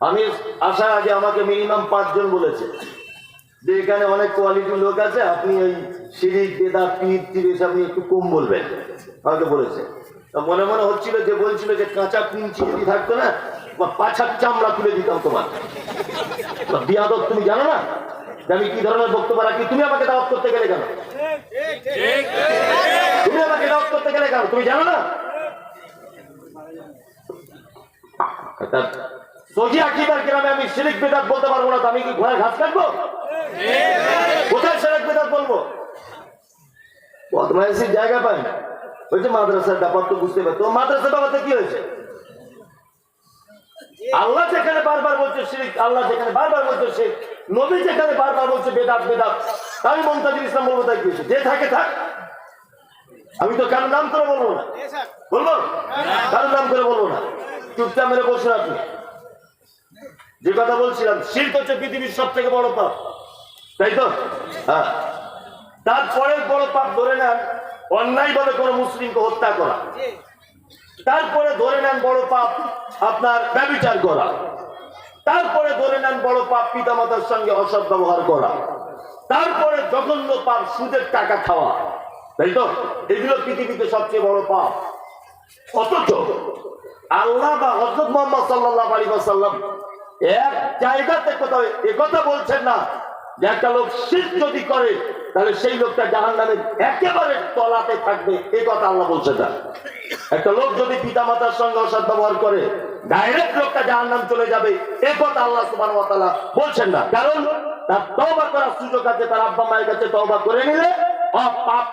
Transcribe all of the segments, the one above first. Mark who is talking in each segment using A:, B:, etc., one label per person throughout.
A: আমি আসার আগে আমাকে মিনিমাম পাঁচজন বলেছে। যে এখানে অনেক কোয়ালিটির লোক আছে, আপনি ওই সিরিজ বেদা পিঠ তিরিশ আপনি একটু কম বলবেন, আমাকে বলেছে। মনে মনে হচ্ছিল যে, বলছিল যে, কাঁচা পিঞ্চি যদি থাকতো না, বা চামড়া তুলে দিতাম তোমার বিয়াদক তুমি জানো না? আমি কি ধরনের বক্তব্য রাখি? তুমি আমাকে দাওয়াত করতে গেলে কেন? তুমি আমাকে দাওয়াত করতে গেলে কেন? তুমি জানো না? তা আকিদার গ্রামে আমি শিরিক বেদাত বলতে পারব না আমি কি ঘোড়ায় ঘাস কাটবো? কোথায় বেদাত বলব? বদমাইশির জায়গা পাই। মাদ্রাসার ব্যাপার তো বুঝতে পারতো মাদ্রাসার ব্যাপারটা কি হয়েছে? আল্লাহ যেখানে বারবার বলছে আল্লাহ যেখানে বারবার বলছে শিরিক নবী যেখানে বারবার বলছে বেদাত বেদাত আমি মমতাজুল ইসলাম বলব তাই কি যে থাকে থাক। আমি তো কারও নাম করে বলব না। বলব? কারও নাম করে বলব না। চুপচাপ মেরে বসে আপনি যে কথা বলছিলাম, শিল্প হচ্ছে পৃথিবীর সব থেকে বড় পাপ। তাই তো? হ্যাঁ। তারপরে বড় পাপ ধরে নেন, অন্যায় ভাবে কোনো মুসলিমকে হত্যা করা। তারপরে ধরে নেন বড় পাপ আপনার ব্যবচার করা। তারপরে ধরে নেন বড় পাপ পিতামাতার সঙ্গে অসৎ ব্যবহার করা। তারপরে জঘন্য পাপ সুদের টাকা খাওয়া। তাই তো? এগুলো পৃথিবীতে সবচেয়ে বড় পাপ। অথচ আল্লাহ বা হজরত মোহাম্মদ সাল্লাহ আলী সাল্লাম এক জায়গাতে কোথাও একথা বলছেন না যে একটা লোক শীত যদি করে, তাহলে সেই লোকটা জাহান নামে একেবারে তলাতে থাকবে। এই কথা আল্লাহ বলছে না। একটা লোক যদি পিতা মাতার সঙ্গে অসৎ ব্যবহার করে ডাইরেক্ট লোকটা জাহান নাম চলে যাবে। এ কথা আল্লাহ সুবাহ বলছেন না। কারণ তার তবা করার সুযোগ আছে, তার আব্বা মায়ের কাছে তবা করে নিলে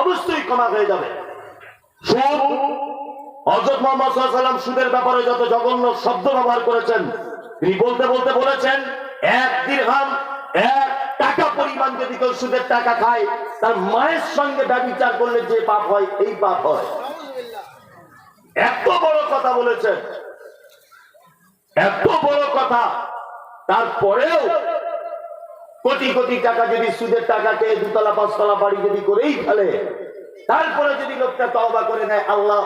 A: অবশ্যই ক্ষমা হয়ে যাবে। সুদ হজরত মোহাম্মদ সাল্লাম সুদের ব্যাপারে যত জঘন্য শব্দ ব্যবহার করেছেন তিনি বলতে বলতে বলেছেন, এক দিরহাম এক টাকা পরিমাণ যদি কেউ সুদের টাকা খায়, তার মায়ের সঙ্গে ব্যবচার করলে যে পাপ হয়, এই পাপ হয়। এত বড় কথা বলেছেন। এত বড় কথা। তারপরেও কোটি কোটি টাকা যদি সুদের টাকাকে দুতলা, পাঁচতলা বাড়ি যদি করেই ফেলে, তারপরে যদি লোকটা তওবা করে নেয়, আল্লাহ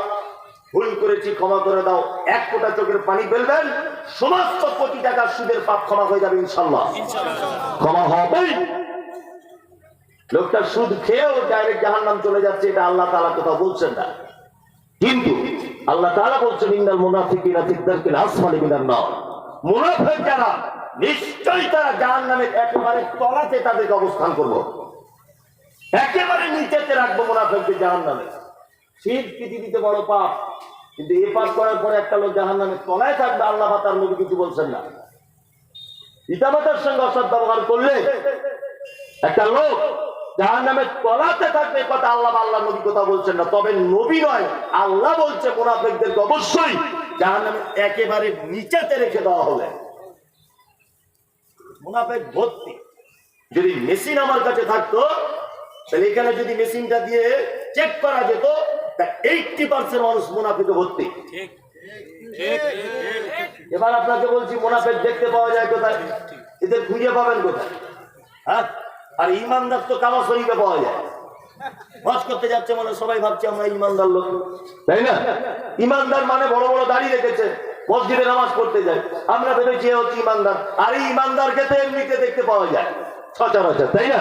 A: ভুল করেছি, ক্ষমা করে দাও। এক ফোঁটা চোখের পানি ফেলবেন, সমস্ত কোটি টাকার সুদের পাপ ক্ষমা হয়ে যাবে, ইনশাল্লাহ। ক্ষমা হবেই। লোকটা সুদ খেয়েও ডাইরেক্ট জাহান নাম চলে যাচ্ছে, এটা আল্লাহ তালা কোথাও বলছেন না। কিন্তু আল্লাহ তাআলা বলছেন, ইন্নাল মুনাফিকিনা ফিদ দারকিল আসফালি মিনান নার। মুনাফিক যারা, নিশ্চয়ই তারা জাহান্নামের একেবারে তলাতে তাদেরকে অবস্থান করব। একেবারে নিচেতে রাখব মুনাফিকদের জাহান্নামে। শীত পৃথিবীতে বড় পাপ। কিন্তু এ পাপ করার পরে একটা লোক জাহান নামে তলায় থাকবে, আল্লাহ তার নবী কিছু বলছেন না। পিতামাতার সঙ্গে অসৎ ব্যবহার করলে একটা লোক যার নামে তলাতে থাকবে কথা আল্লাহ আল্লাহ নবী কথা বলছেন না। তবে নবী নয়, আল্লাহ বলছে মোনাফেকদেরকে অবশ্যই যার নামে একেবারে নিচেতে রেখে দেওয়া হবে মুনাফেক ভর্তি। যদি মেশিন আমার কাছে থাকতো, তাহলে এখানে যদি মেশিনটা দিয়ে চেক করা যেত এইটটি পার্সেন্ট মানুষ মুনাফিকে ভর্তি। এবার আপনাকে বলছি মুনাফেক দেখতে পাওয়া যায় কোথায়? এদের খুঁজে পাবেন কোথায়? হ্যাঁ? আর ইমানদার তো কামা শরীফে পাওয়া যায়। হজ করতে যাচ্ছে মানে সবাই ভাবছে আমরা ইমানদার লোক। তাই না? ইমানদার মানে বড় বড় দাড়ি রেখেছে মসজিদে নামাজ পড়তে যায়। আমরা ভেবেছি হচ্ছে ইমানদার। আর এই ইমানদারকে তো এমনিতে দেখতে পাওয়া যায় সচরাচর তাই না?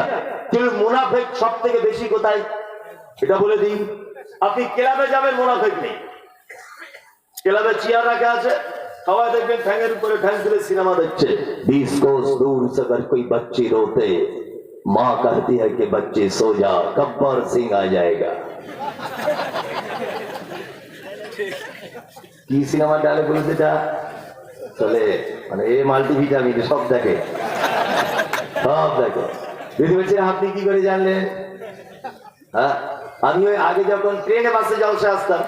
A: কিন্তু মুনাফেক সব থেকে বেশি কোথায়? এটা বলে দিই। আপনি ক্লাবে যাবেন মুনাফেক নেই ক্লাবে চেয়ার রাখা আছে সবাই দেখবেন ঠ্যাঙের উপরে ঠ্যাং তুলে সিনেমা দেখছে बीस कोस दूर से अगर कोई बच्चे रोते माँ कहती है कि बच्चे सो जा गब्बर सिंह आ जाएगा কি সিনেমা ডালে বলেছে যা চলে মানে এ মাল্টি ভিটামিন সব দেখে সব দেখে দিদি বলছে আপনি কি করে জানলেন হ্যাঁ আমি ওই আগে যখন ট্রেনে বাসে জলসা আসতাম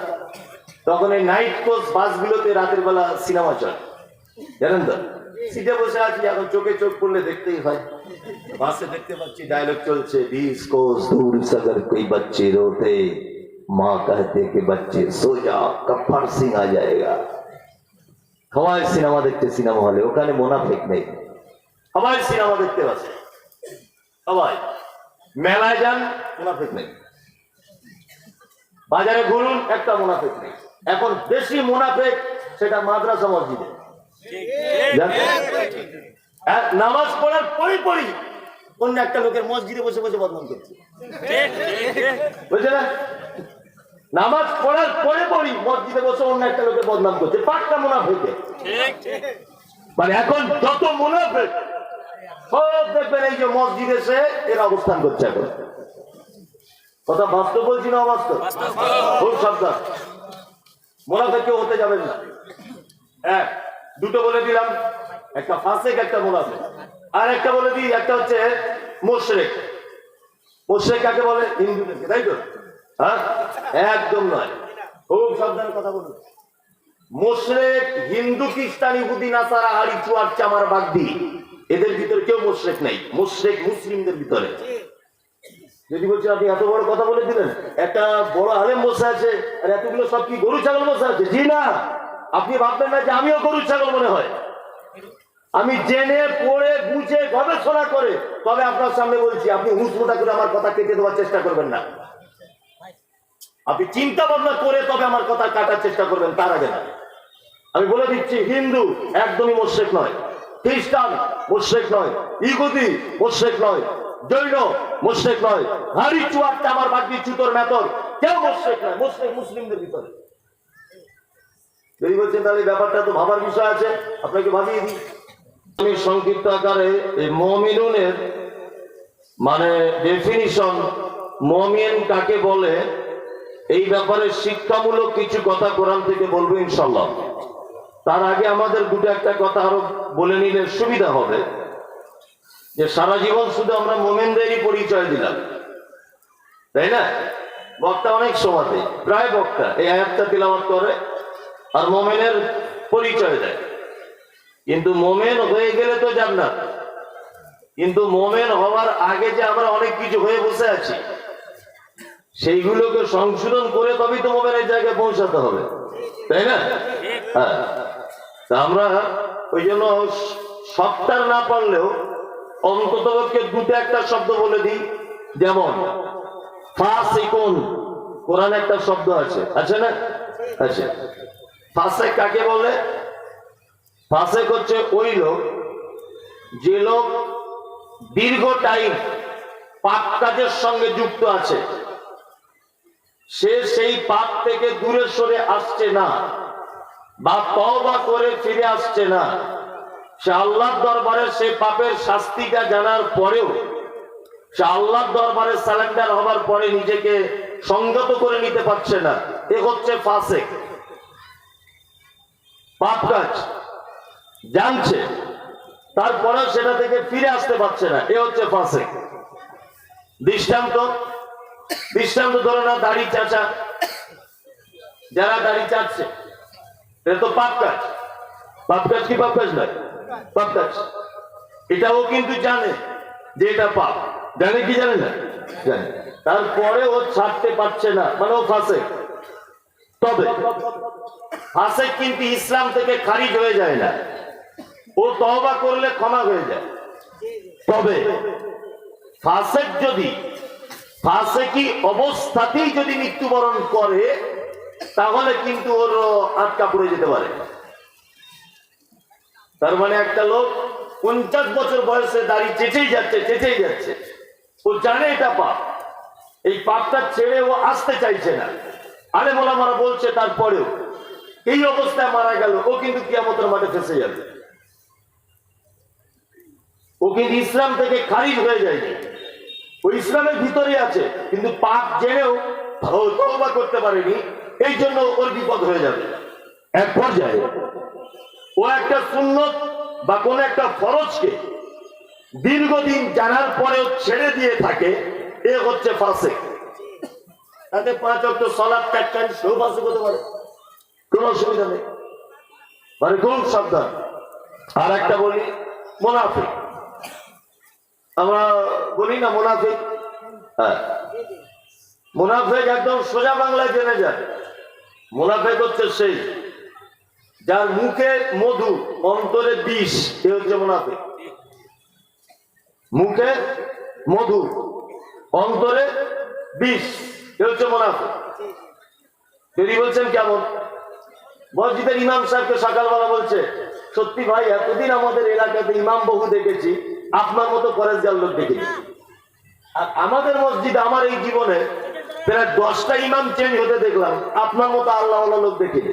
A: তখন এই নাইট কোচ বাসগুলোতে রাতের বেলা সিনেমা চলে জানেন তো সিটে বসে আছি এখন চোখে চোখ পড়লে দেখতেই হয় বাসে দেখতে পাচ্ছি ডায়লগ চলছে बीस कोस दूर से अगर कोई बच्चे रोते माँ कहते कि बच्चे सो जा कप्पर सिंह आ जाएगा সবাই সিনেমা দেখতে সিনেমা হলে ওখানে মোনাফেক নেই সবাই সিনেমা দেখতে পাচ্ছে সবাই মেলায় যান মুনাফেক নেই বাজারে ঘুরুন, একটা মুনাফেক নেই। এখন বেশি মুনাফেক সেটা মাদ্রাসা মসজিদে। নামাজ পড়ার পরে পরই অন্য একটা লোকের মসজিদে বসে বসে বদনাম করছে। বুঝলে নামাজ পড়ার পরে পরই মসজিদে বসে অন্য একটা লোকের বদনাম করছে। পাঁচটা মুনাফেকে। মানে এখন যত মুনাফেক, সব দেখবেন এই যে মসজিদে সে এরা অবস্থান করছে এখন। কথা বাস্তব বলছি না অবাস্তব? খুব সাবধান। মুনাফেক কেউ হতে যাবেন না। এক, দুটো বলে দিলাম। একটা ফাসেক, একটা মুনাফেক। আর একটা বলে দিই, একটা হচ্ছে মোশরেক। মোশরেক কাকে বলে? হিন্দুদেরকে, তাই তো? হ্যাঁ? একদম নয়। খুব সাবধানে কথা বলুন। মোশরেক, হিন্দু, খ্রিস্টান, ইহুদি, নাসারা হাড়ি চুয়ার চামার, বাগদি। এদের ভিতরে কেউ মোশরেক নেই। মোশরেক মুসলিমদের ভিতরে। যদি বলছি আপনি এত বড় কথা বলে দিলেন, একটা বড় আলেম বসে আছে, আর এতগুলো সব কি গরু ছাগল বসে আছে? জি না। আপনি ভাববেন না যে আমিও গরু ছাগল মনে হয়। আমি জেনে, পড়ে, বুঝে, গবেষণা করে তবে আপনার সামনে বলছি, আপনি হুসমোটা করে আমার কথা কেটে দেওয়ার চেষ্টা করবেন না। আপনি চিন্তা ভাবনা করে তবে আমার কথা কাটার চেষ্টা করবেন, তার আগে না। আমি বলে দিচ্ছি, হিন্দু একদমই মোশেক নয়, খ্রিস্টান মোশেক নয়, ইহুদি মোশেক নয় জৈন মোশেক নয়। হাড়ি চুয়ার চামার বাগদি চুতর মেতর। কেউ মোশেক নয় মোশেক মুসলিমদের ভিতরে। তাহলে ব্যাপারটা তো ভাবার বিষয় আছে। আপনাকে ভাবিয়ে দিই। আমি সংক্ষিপ্ত আকারে এই মমিনুনের মানে ডেফিনিশন মমিন কাকে বলে, এই ব্যাপারে শিক্ষামূলক কিছু কথা কোরআন থেকে বলব ইনশাল্লাহ তার আগে আমাদের দুটো একটা কথা আরও বলে নিলে সুবিধা হবে। যে সারা জীবন শুধু আমরা মোমেনদেরই পরিচয় দিলাম। তাই না? বক্তা অনেক সময়তে প্রায় বক্তা, এই আয়াতটা তিলাবাত করে আর মোমেনের পরিচয় দেয়। কিন্তু মোমেন হয়ে গেলে তো জান্নাত। কিন্তু মোমেন হওয়ার আগে যে আমরা অনেক কিছু হয়ে বসে আছি, সেইগুলোকে সংশোধন করে তবেই তো মোমেনের জায়গায় পৌঁছাতে হবে। তাই না? হ্যাঁ। তা আমরা ওই জন্য সবটার না পারলেও অন্তত দুটো একটা শব্দ বলে দিই। যেমন, ফাসিকুন। কোরআন একটা শব্দ আছে। আছে না? আছে। ফাসেক কাকে বলে? ফাসেক হচ্ছে ওই লোক, যে লোক দীর্ঘ টাইম পাপ কাজের সঙ্গে যুক্ত আছে। সে সেই পাপ থেকে দূরে সরে আসছে না, বা তওবা করে ফিরে আসছে না। সে আল্লাহর দরবারে সে পাপের শাস্তিটা জানার পরেও, সে আল্লাহর দরবারে স্যালেন্ডার হবার পরে নিজেকে সংযত করে নিতে পারছে না। এ হচ্ছে ফাসেক। পাপ কাজ। জানছে। তারপরে সেটা থেকে ফিরে আসতে পারছে না। এ হচ্ছে ফাসেক। দৃষ্টান্ত। দৃষ্টান্ত ধরে না দাড়ি চাচা। যারা দাড়ি চাচ্ছে এটা তো পাপ কাজ। পাপ কাজ কি পাপ কাজ নয়? পাপ কাজ এটাও কিন্তু জানে যে এটা পাপ। জানে কি জানে না? জানে। তারপরে ও ছাড়তে পারছে না মানে ও ফাঁসে। তবে ফাঁসে কিন্তু ইসলাম থেকে খারিজ হয়ে যায় না। ও তহবা করলে ক্ষমা হয়ে যায়। তবে ফাসেক যদি ফাসেকি অবস্থাতেই যদি মৃত্যুবরণ করে, তাহলে কিন্তু ওর আটকা পড়ে যেতে পারে। তার মানে একটা লোক পঞ্চাশ বছর বয়সে দাঁড়িয়ে চেঁচেই যাচ্ছে চেঁচেই যাচ্ছে। ও জানে এটা পাপ। এই পাপটা ছেড়ে ও আসতে চাইছে না। আরে মোলামারা বলছে তারপরেও। এই অবস্থায় মারা গেল। ও কিন্তু কিয়ামতের মাঠে ফেসে যাবে। ও কিন্তু ইসলাম থেকে খারিজ হয়ে যায়নি। ও ইসলামের ভিতরে আছে। কিন্তু পাপ জেনেও ও তওবা করতে পারেনি। এই জন্য ওর বিপদ হয়ে যাবে। এক পর্যায়ে ও একটা সুন্নত বা কোন একটা ফরজকে দীর্ঘদিন জানার পরেও ছেড়ে দিয়ে থাকে, এ হচ্ছে ফাসেক। তাতে পাঁচ অক্ট সলাপ চারটান সেও ফাসেক হতে পারে। কোন অসুবিধা নেই। মানে খুব সাবধান। আর একটা বলি, মোনাফিক। আমরা বলি না মোনাফিক? হ্যাঁ। মুনাফেক একদম সোজা বাংলায় জেনে যায়। মুনাফেক হচ্ছে সেই যার মুখে মধু, অন্তরে বিষ, এ হচ্ছে মুনাফেক। মুখে মধু, অন্তরে বিষ, এ হচ্ছে মুনাফেক। যদি বলছেন কেমন? মসজিদের ইমাম সাহেবকে সকালবেলা বলছে, সত্যি ভাই, এতদিন আমাদের এলাকাতে ইমাম বহু দেখেছি, আপনার মতো পরেশগার লোক দেখেছি আর আমাদের মসজিদ, আমার এই জীবনে প্রায় দশটা ইমাম চেঞ্জ হতে দেখলাম, আপনার মতো আল্লাহ আল্লাহ লোক দেখিনি।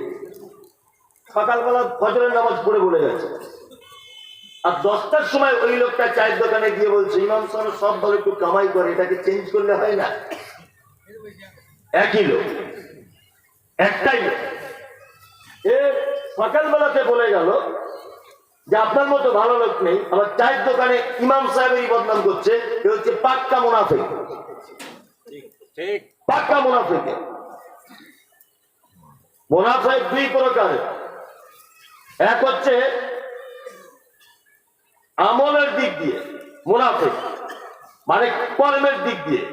A: সকালবেলা ফজরের নামাজ পড়ে বলে গেছে। আর দশটার সময় ওই লোকটা চায়ের দোকানে গিয়ে বলছে ইমাম সাহেব সব ভালো একটু কামাই করে এটাকে চেঞ্জ করলে হয় না। একই লোক। একটাই লোক। এ সকালবেলাতে বলে গেল যে আপনার মতো ভালো লোক নেই। আবার চায়ের দোকানে ইমাম সাহেবেরই বদনাম করছে। এ হচ্ছে পাক্কা মুনাফে পাক্কা মুনাফেকে। মুনাফে দুই প্রকারের। এক হচ্ছে আমলের দিক দিয়ে মুনাফে মানে কর্মের দিক দিয়ে,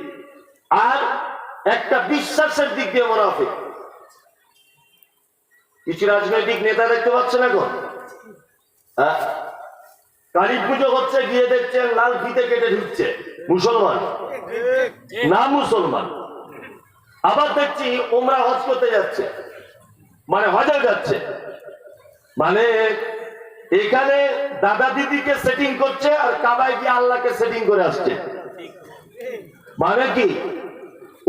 A: আর একটা বিশ্বাসের দিক দিয়ে মুনাফে কিছু রাজনৈতিক নেতা দেখতে পাচ্ছেন এখন? হ্যাঁ? কালী পুজো হচ্ছে, গিয়ে দেখছেন লাল ফিতে কেটে ঢুকছে, মুসলমান। না মুসলমান। আবার দেখছি ওমরা হজ করতে যাচ্ছে মানে হজে যাচ্ছে। মানে এখানে দাদা দিদিকে সেটিং করছে আর কাবায় গিয়ে আল্লাহকে সেটিং করে আসছে। মানে কি?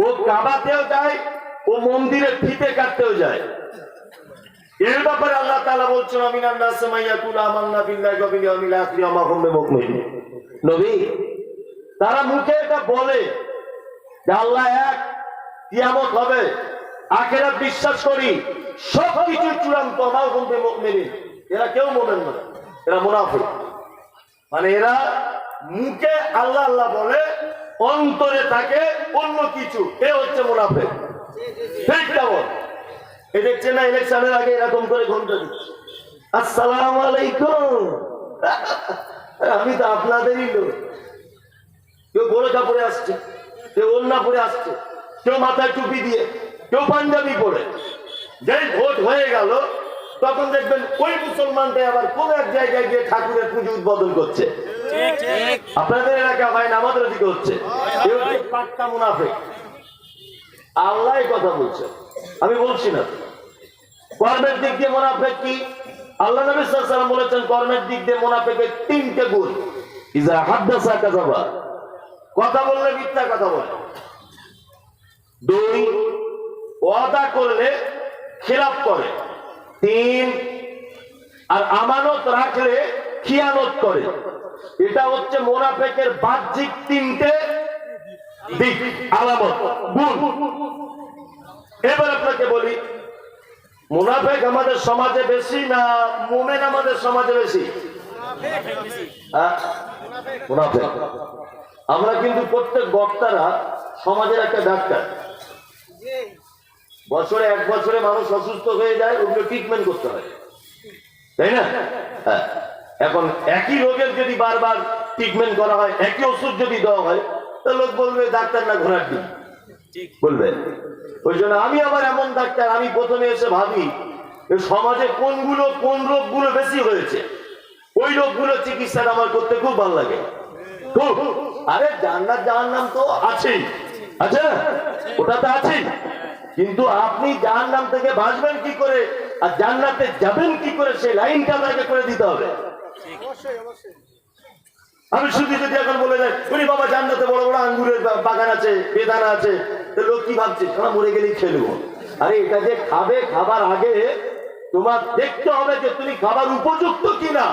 A: ও কাবাতেও যায়, ও মন্দিরে ফিতে কাটতেও যায়। এর ব্যাপারে আল্লাহ তাআলা বলছেন, আমিনান নাস মাইয়াকুল আমান্না বিল্লাহি ওয়া বিল ইয়াউমিল আখির ওয়া মা হুম বিমুমিনিন। নবী, তারা মুখে এটা বলে যে আল্লাহ এক কিয়ামত হবে। আখেরাত বিশ্বাস করি সব কিছু চূড়ান্ত আমার বলতে মুমিনিন। এরা কেউ মোমেন না এরা মুনাফিক। মানে এরা মুখে আল্লাহ আল্লাহ বলে, অন্তরে থাকে অন্য কিছু, এ হচ্ছে মুনাফিক। ঠিক কেমন এ দেখছে না, ইলেকশনের আগে এরকম করে ঘণ্টা দিচ্ছে। আসসালাম আলাইকুম। আমি তো আপনাদেরই লোক। কেউ বড় কাপড়ে আসছে, কেউ ওন্না পরে আসছে, কেউ মাথায় টুপি দিয়ে কেউ পাঞ্জাবি পরে। যেই ভোট হয়ে গেল, তখন দেখবেন ওই মুসলমানটাই আবার কোন এক জায়গায় গিয়ে ঠাকুরের পুজো উদ্বোধন করছে। আপনাদের এলাকা হয় না আমাদের দিকে হচ্ছে পাক্কা মুনাফেক। আল্লাহ কথা বলছে। আমি বলছি না। কর্মের দিক দিয়ে মোনাফেক কি? আল্লাহ নবী ওয়াসাল্লাম বলেছেন, কর্মের দিক দিয়ে মোনাফেকের তিনটে গুণ। ইজা হাদ্দাসা কাযাবা। কথা বললে মিথ্যা কথা বলে। দুই ওয়াদা করলে খেলাপ করে। তিন, আর আমানত রাখলে খিয়ানত করে। এটা হচ্ছে মোনাফেকের বাহ্যিক তিনটে দিক, আলামত। গুণ। এবার আপনাকে বলি, মুনাফেক আমাদের সমাজে বেশি না মোমেন আমাদের সমাজে বেশি? হ্যাঁ? আমরা কিন্তু প্রত্যেক বক্তারা সমাজের একটা ডাক্তার। বছরে এক বছরে মানুষ অসুস্থ হয়ে যায় ওগুলো ট্রিটমেন্ট করতে হয়। তাই না? হ্যাঁ। এখন একই রোগের যদি বারবার ট্রিটমেন্ট করা হয় একই ওষুধ যদি দেওয়া হয় তো লোক বলবে ডাক্তার না ঘোরার দিন বলবে। ওই জন্য আমি আবার এমন ডাক্তার আমি প্রথমে এসে ভাবি সমাজে কোনগুলো কোন রোগগুলো বেশি হয়েছে? ওই রোগগুলো চিকিৎসাটা আমার করতে খুব ভালো লাগে। আরে জান্নাত জাহান্নাম তো আছেই। আচ্ছা ওটা তো আছেই। কিন্তু আপনি জাহান্নাম থেকে বাঁচবেন কি করে? আর জান্নাতে যাবেন কি করে? সেই লাইনটা আপনাকে করে দিতে হবে। আমি শুধু যদি এখন বলে যাই উনি বাবা জান্নাতে বড় বড় আঙ্গুরের বাগান আছে বেদানা আছে। লোক কি ভাবছে? তোমরা মরে গেলেই খেলব আরে এটা যে খাবে খাবার আগে তোমার দেখতে হবে যে তুমি খাবার উপযুক্ত কিনা।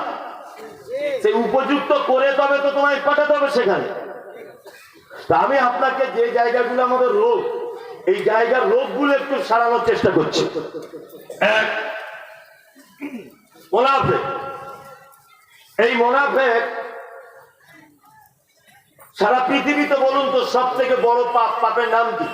A: সেই উপযুক্ত করে তবে তো তোমায় পাঠাতে হবে সেখানে। তা আমি আপনাকে যে জায়গাগুলো আমাদের রোগ এই জায়গার রোগগুলো একটু সারানোর চেষ্টা করছি। এই মোনাফেক সারা পৃথিবীতে বলুন তো সব থেকে বড় পাপ পাপের নাম কি?